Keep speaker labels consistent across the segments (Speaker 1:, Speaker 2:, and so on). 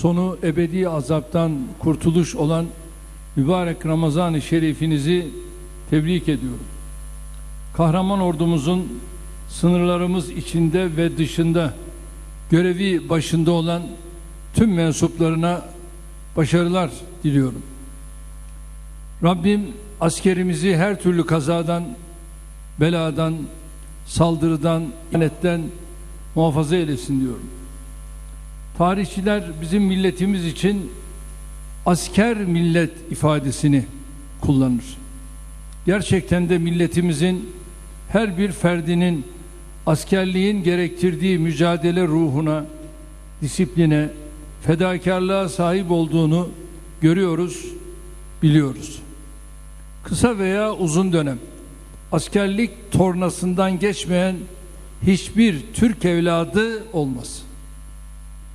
Speaker 1: sonu ebedi azaptan kurtuluş olan mübarek Ramazan-ı Şerifinizi tebrik ediyorum. Kahraman ordumuzun sınırlarımız içinde ve dışında görevi başında olan tüm mensuplarına başarılar diliyorum. Rabbim askerimizi her türlü kazadan, beladan, saldırıdan, ihanetten muhafaza eylesin diyorum. Tarihçiler bizim milletimiz için asker millet ifadesini kullanır. Gerçekten de milletimizin her bir ferdinin askerliğin gerektirdiği mücadele ruhuna, disipline, fedakarlığa sahip olduğunu görüyoruz, biliyoruz. Kısa veya uzun dönem askerlik tornasından geçmeyen hiçbir Türk evladı olmaz.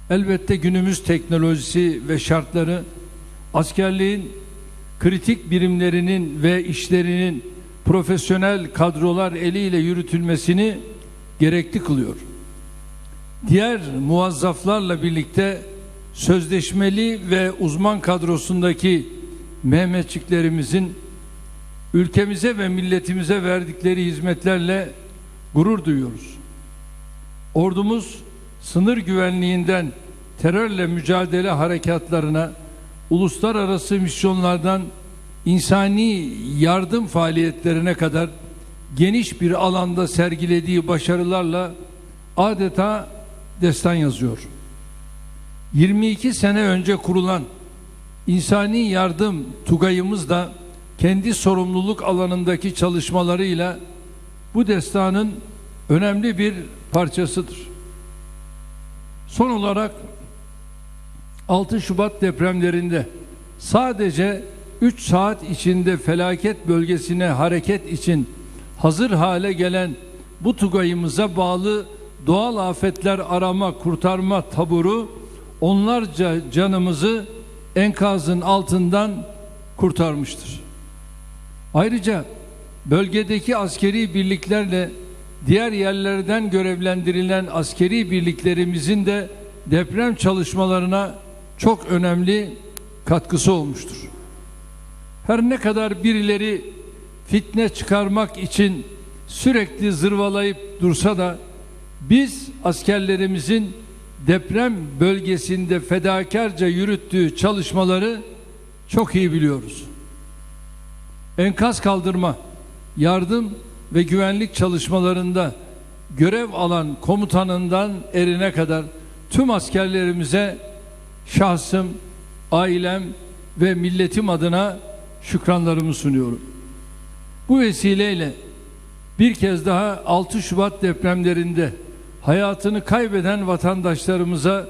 Speaker 1: Elbette günümüz teknolojisi ve şartları askerliğin kritik birimlerinin ve işlerinin profesyonel kadrolar eliyle yürütülmesini gerekli kılıyor. Diğer muvazzaflarla birlikte sözleşmeli ve uzman kadrosundaki Mehmetçiklerimizin ülkemize ve milletimize verdikleri hizmetlerle gurur duyuyoruz. Ordumuz sınır güvenliğinden terörle mücadele harekatlarına, uluslararası misyonlardan insani yardım faaliyetlerine kadar geniş bir alanda sergilediği başarılarla adeta destan yazıyor. 22 sene önce kurulan insani yardım Tugayımız da kendi sorumluluk alanındaki çalışmalarıyla bu destanın önemli bir parçasıdır. Son olarak 6 Şubat depremlerinde sadece 3 saat içinde felaket bölgesine hareket için hazır hale gelen bu Tugayımıza bağlı doğal afetler arama kurtarma taburu onlarca canımızı enkazın altından kurtarmıştır. Ayrıca bölgedeki askeri birliklerle diğer yerlerden görevlendirilen askeri birliklerimizin de deprem çalışmalarına çok önemli katkısı olmuştur. Her ne kadar birileri fitne çıkarmak için sürekli zırvalayıp dursa da biz askerlerimizin deprem bölgesinde fedakarca yürüttüğü çalışmaları çok iyi biliyoruz. Enkaz kaldırma, yardım ve güvenlik çalışmalarında görev alan komutanından erine kadar tüm askerlerimize şahsım, ailem ve milletim adına şükranlarımı sunuyorum. Bu vesileyle bir kez daha 6 Şubat depremlerinde hayatını kaybeden vatandaşlarımıza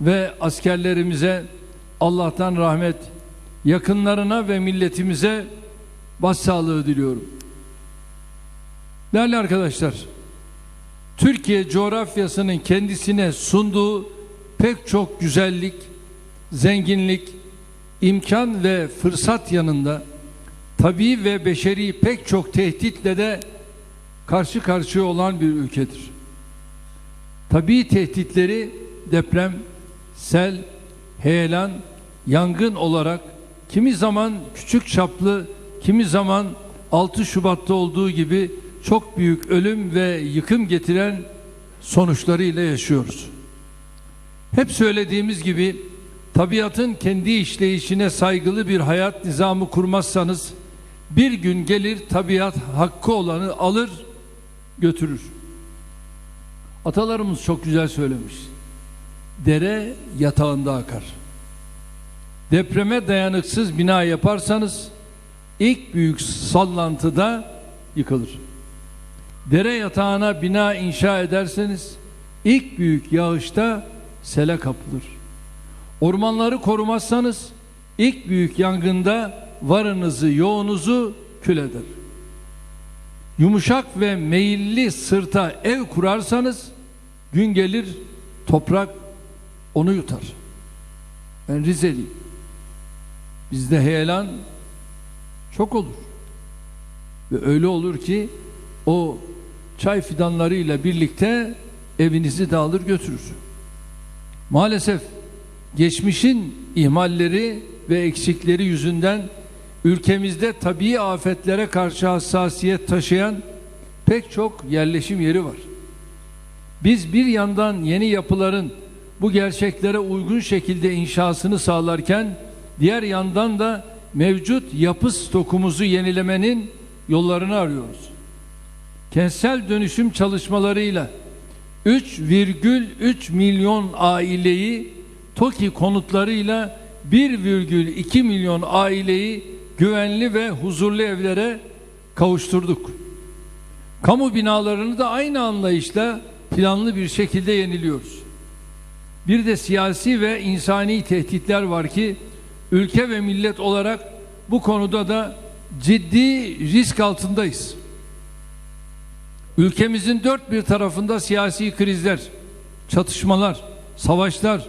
Speaker 1: ve askerlerimize Allah'tan rahmet, yakınlarına ve milletimize başsağlığı diliyorum. Değerli arkadaşlar, Türkiye coğrafyasının kendisine sunduğu pek çok güzellik, zenginlik, imkan ve fırsat yanında tabii ve beşeri pek çok tehditle de karşı karşıya olan bir ülkedir. Tabii tehditleri deprem, sel, heyelan, yangın olarak kimi zaman küçük çaplı, kimi zaman 6 Şubat'ta olduğu gibi çok büyük ölüm ve yıkım getiren sonuçlarıyla yaşıyoruz. Hep söylediğimiz gibi tabiatın kendi işleyişine saygılı bir hayat nizamı kurmazsanız bir gün gelir tabiat hakkı olanı alır götürür. Atalarımız çok güzel söylemiş. Dere yatağında akar. Depreme dayanıksız bina yaparsanız ilk büyük sallantıda yıkılır. Dere yatağına bina inşa ederseniz ilk büyük yağışta sele kapılır. Ormanları korumazsanız ilk büyük yangında varınızı yoğunuzu kül eder. Yumuşak ve meyilli sırta ev kurarsanız gün gelir toprak onu yutar. Ben Rizeliyim. Bizde heyelan çok olur. Ve öyle olur ki o çay fidanlarıyla birlikte evinizi dağılır götürür. Maalesef geçmişin ihmalleri ve eksikleri yüzünden ülkemizde tabii afetlere karşı hassasiyet taşıyan pek çok yerleşim yeri var. Biz bir yandan yeni yapıların bu gerçeklere uygun şekilde inşasını sağlarken diğer yandan da mevcut yapı stokumuzu yenilemenin yollarını arıyoruz. Kentsel dönüşüm çalışmalarıyla 3,3 milyon aileyi TOKİ konutlarıyla 1,2 milyon aileyi güvenli ve huzurlu evlere kavuşturduk. Kamu binalarını da aynı anlayışla planlı bir şekilde yeniliyoruz. Bir de siyasi ve insani tehditler var ki ülke ve millet olarak bu konuda da ciddi risk altındayız. Ülkemizin dört bir tarafında siyasi krizler, çatışmalar, savaşlar,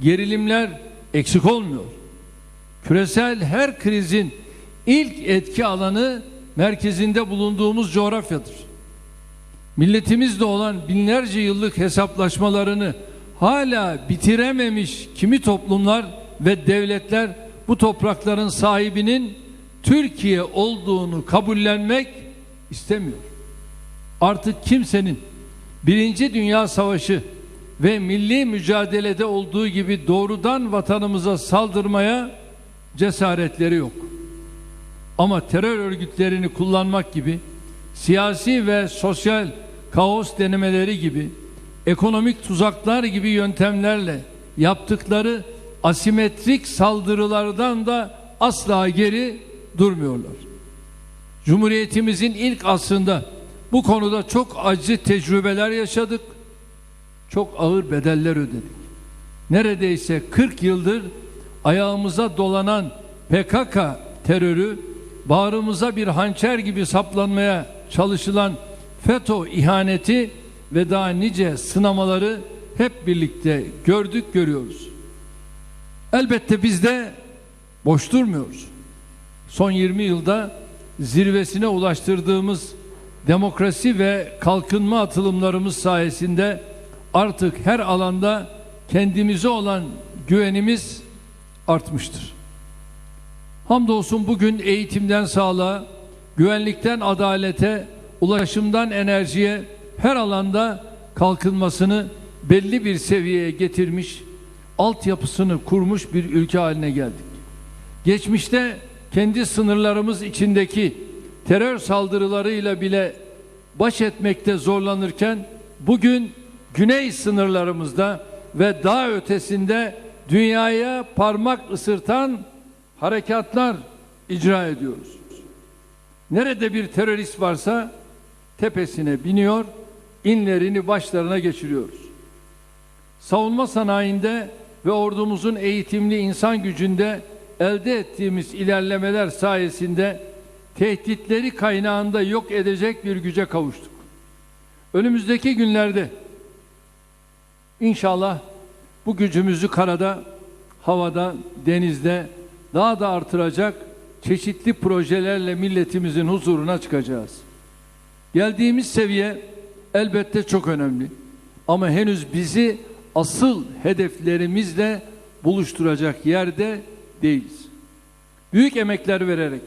Speaker 1: gerilimler eksik olmuyor. Küresel her krizin ilk etki alanı merkezinde bulunduğumuz coğrafyadır. Milletimizle olan binlerce yıllık hesaplaşmalarını hala bitirememiş kimi toplumlar ve devletler bu toprakların sahibinin Türkiye olduğunu kabullenmek istemiyor. Artık kimsenin Birinci Dünya Savaşı ve milli mücadelede olduğu gibi doğrudan vatanımıza saldırmaya cesaretleri yok. Ama terör örgütlerini kullanmak gibi siyasi ve sosyal kaos denemeleri gibi ekonomik tuzaklar gibi yöntemlerle yaptıkları asimetrik saldırılardan da asla geri durmuyorlar. Cumhuriyetimizin ilk asrında bu konuda çok acı tecrübeler yaşadık. Çok ağır bedeller ödedik. Neredeyse 40 yıldır ayağımıza dolanan PKK terörü bağrımıza bir hançer gibi saplanmaya çalışılan FETÖ ihaneti ve daha nice sınamaları hep birlikte gördük görüyoruz. Elbette biz de boş durmuyoruz. Son 20 yılda zirvesine ulaştırdığımız demokrasi ve kalkınma atılımlarımız sayesinde artık her alanda kendimize olan güvenimiz artmıştır. Hamdolsun bugün eğitimden sağlığa, güvenlikten adalete, ulaşımdan enerjiye her alanda kalkınmasını belli bir seviyeye getirmiş, altyapısını kurmuş bir ülke haline geldik. Geçmişte kendi sınırlarımız içindeki terör saldırılarıyla bile baş etmekte zorlanırken bugün güney sınırlarımızda ve daha ötesinde dünyaya parmak ısırtan harekatlar icra ediyoruz. Nerede bir terörist varsa tepesine biniyor, inlerini başlarına geçiriyoruz. Savunma sanayinde ve ordumuzun eğitimli insan gücünde elde ettiğimiz ilerlemeler sayesinde tehditleri kaynağında yok edecek bir güce kavuştuk. Önümüzdeki günlerde inşallah bu gücümüzü karada, havada, denizde daha da artıracak çeşitli projelerle milletimizin huzuruna çıkacağız. Geldiğimiz seviye elbette çok önemli. Ama henüz bizi asıl hedeflerimizle buluşturacak yerde değiliz. Büyük emekler vererek,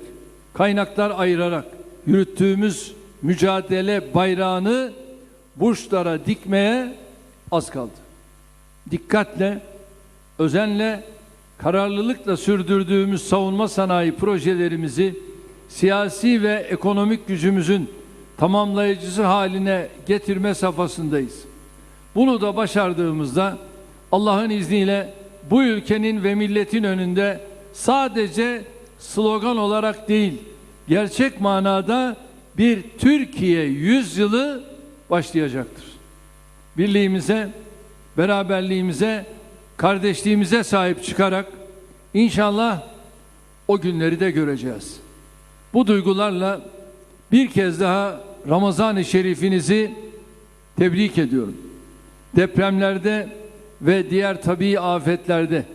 Speaker 1: kaynaklar ayırarak yürüttüğümüz mücadele bayrağını burçlara dikmeye az kaldı. Dikkatle, özenle, kararlılıkla sürdürdüğümüz savunma sanayi projelerimizi siyasi ve ekonomik gücümüzün tamamlayıcısı haline getirme safhasındayız. Bunu da başardığımızda Allah'ın izniyle bu ülkenin ve milletin önünde sadece slogan olarak değil, gerçek manada bir Türkiye yüzyılı başlayacaktır. Birliğimize, beraberliğimize, kardeşliğimize sahip çıkarak inşallah o günleri de göreceğiz. Bu duygularla bir kez daha Ramazan-ı Şerifinizi tebrik ediyorum. Depremlerde ve diğer tabii afetlerde,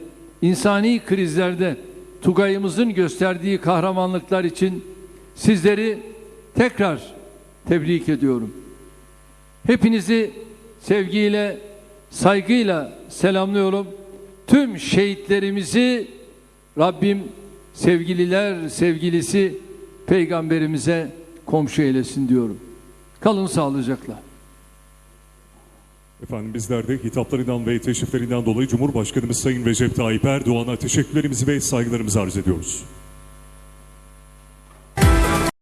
Speaker 1: insani krizlerde Tugay'ımızın gösterdiği kahramanlıklar için sizleri tekrar tebrik ediyorum. Hepinizi sevgiyle, saygıyla selamlıyorum. tüm şehitlerimizi Rabbim sevgililer sevgilisi peygamberimize komşu eylesin diyorum. Kalın sağlıcakla.
Speaker 2: Efendim bizler de hitaplarından ve teşriflerinden dolayı Cumhurbaşkanımız Sayın Recep Tayyip Erdoğan'a teşekkürlerimizi ve saygılarımızı arz ediyoruz.